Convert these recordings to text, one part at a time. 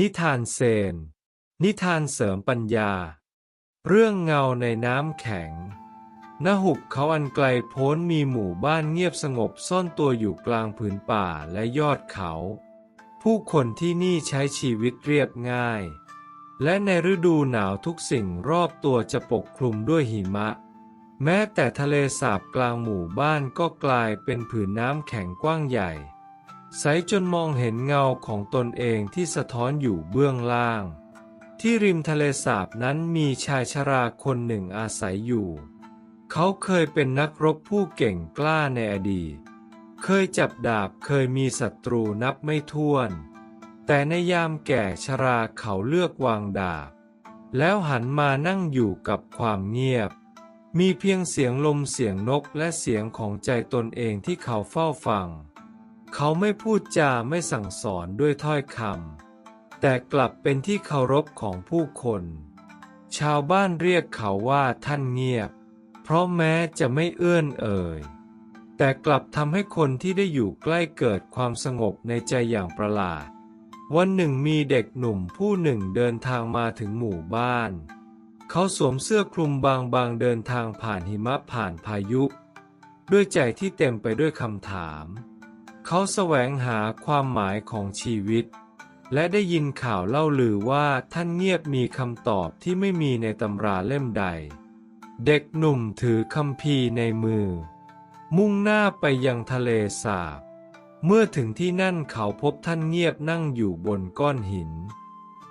นิทานเซน นิทานเสริมปัญญา เรื่องเงาในน้ำแข็งณหุบเขาอันไกลโพ้นมีหมู่บ้านเงียบสงบซ่อนตัวอยู่กลางผืนป่าและยอดเขา ผู้คนที่นี่ใช้ชีวิตเรียบง่าย และในฤดูหนาวทุกสิ่งรอบตัวจะปกคลุมด้วยหิมะ แม้แต่ทะเลสาบกลางหมู่บ้านก็กลายเป็นผืนน้ำแข็งกว้างใหญ่ ใสจนมองเห็นเงาของตนเองที่สะท้อนอยู่เบื้องล่าง ที่ริมทะเลสาบนั้นมีชายชราคนหนึ่งอาศัยอยู่ เขาเคยเป็นนักรบผู้เก่งกล้าในอดีต เคยจับดาบเคยมีศัตรูนับไม่ถ้วน แต่ในยามแก่ชราเขาเลือกวางดาบ แล้วหันมานั่งอยู่กับความเงียบ มีเพียงเสียงลมเสียงนกและเสียงของใจตนเองที่เขาเฝ้าฟัง เขาไม่พูดจาไม่สั่งสอนด้วยถ้อยคำแต่กลับเป็นที่เคารพของผู้คน ชาวบ้านเรียกเขาว่าท่านเงียบ เพราะแม้จะไม่เอื้อนเอ่ย แต่กลับทำให้คนที่ได้อยู่ใกล้เกิดความสงบในใจอย่างประหลาด วันหนึ่งมีเด็กหนุ่มผู้หนึ่งเดินทางมาถึงหมู่บ้าน เขาสวมเสื้อคลุมบางๆเดินทางผ่านหิมะผ่านพายุ ด้วยใจที่เต็มไปด้วยคำถาม เขาแสวงหาความหมายของชีวิต และได้ยินข่าวเล่าลือว่าท่านเงียบมีคำตอบที่ไม่มีในตำราเล่มใด เด็กหนุ่มถือคัมภีร์ในมือ มุ่งหน้าไปยังทะเลสาบ เมื่อถึงที่นั่นเขาพบท่านเงียบนั่งอยู่บนก้อนหิน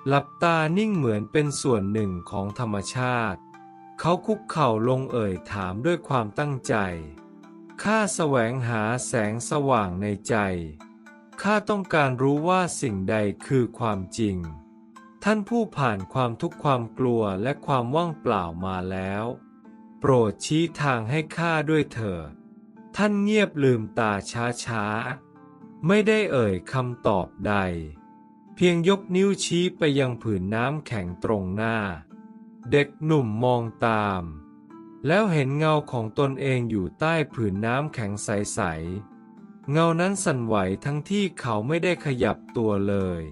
หลับตานิ่งเหมือนเป็นส่วนหนึ่งของธรรมชาติ เขาคุกเข่าลงเอ่ยถามด้วยความตั้งใจ ข้าแสวงหาแสงสว่างในใจ ข้าต้องการรู้ว่าสิ่งใดคือความจริง ท่านผู้ผ่านความทุกข์ความกลัวและความว่างเปล่ามาแล้ว โปรดชี้ทางให้ข้าด้วยเถิด ท่านเงียบลืมตาช้าช้าๆไม่ได้เอ่ยคำตอบใด เพียงยกนิ้วชี้ไปยังผืนน้ำแข็งตรงหน้า เด็กหนุ่มมองตาม แล้วเห็นเงาของตนเองอยู่ใต้ผืนน้ำแข็งใสๆ เงานั้นสั่นไหวทั้งที่เขาไม่ได้ขยับตัวเลย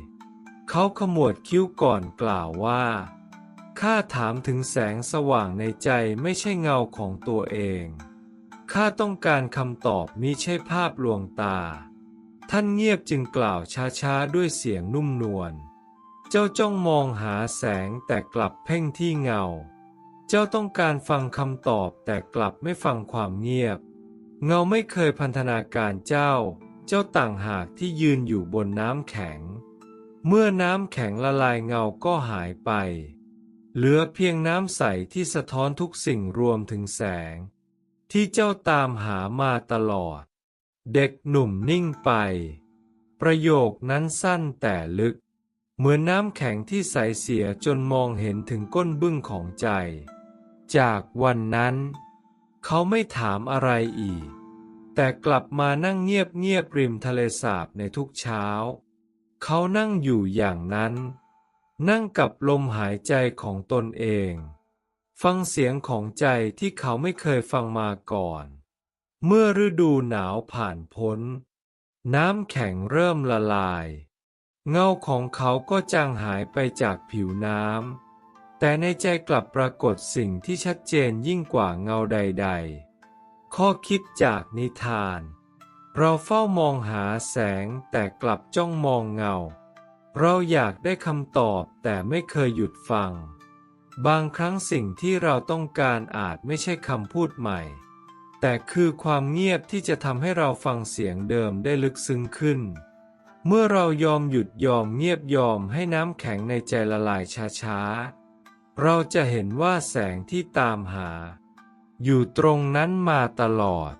เขาขมวดคิ้วก่อนกล่าวว่าข้าถามถึงแสงสว่างในใจไม่ใช่เงาของตัวเอง ข้าต้องการคำตอบมิใช่ภาพลวงตา ท่านเงียบจึงกล่าวช้าๆด้วยเสียงนุ่มนวล เจ้าจ้องมองหาแสงแต่กลับเพ่งที่เงา เจ้าต้องการฟังคำตอบแต่กลับไม่ฟังความเงียบ เงาไม่เคยพันธนาการเจ้า เจ้าต่างหากที่ยืนอยู่บนน้ำแข็ง เมื่อน้ำแข็งละลายเงาก็หายไป เหลือเพียงน้ำใสที่สะท้อนทุกสิ่งรวมถึงแสง ที่เจ้าตามหามาตลอด เด็กหนุ่มนิ่งไป ประโยคนั้นสั้นแต่ลึก เหมือนน้ำแข็งที่ใสเสียจนมองเห็นถึงก้นบึ้งของใจ จากวันนั้น เขาไม่ถามอะไรอีก แต่กลับมานั่งเงียบเงียบๆริมทะเลสาบในทุกเช้า เขานั่งอยู่อย่างนั้น นั่งกับลมหายใจของตนเอง ฟังเสียงของใจที่เขาไม่เคยฟังมาก่อน เมื่อฤดูหนาวผ่านพ้น น้ำแข็งเริ่มละลาย เงาของเขาก็จางหายไปจากผิวน้ำ แต่ในใจกลับปรากฏสิ่งที่ชัดเจนยิ่งกว่าเงาใดๆ ข้อคิดจากนิทาน เราเฝ้ามองหาแสงแต่กลับจ้องมองเงา เราอยากได้คำตอบแต่ไม่เคยหยุดฟัง บางครั้งสิ่งที่เราต้องการอาจไม่ใช่คำพูดใหม่ แต่คือความเงียบที่จะทำให้เราฟังเสียงเดิมได้ลึกซึ้งขึ้น เมื่อเรายอมหยุดยอมเงียบยอมให้น้ำแข็งในใจละลายช้าๆ เราจะเห็นว่าแสงที่ตามหา อยู่ตรงนั้นมาตลอด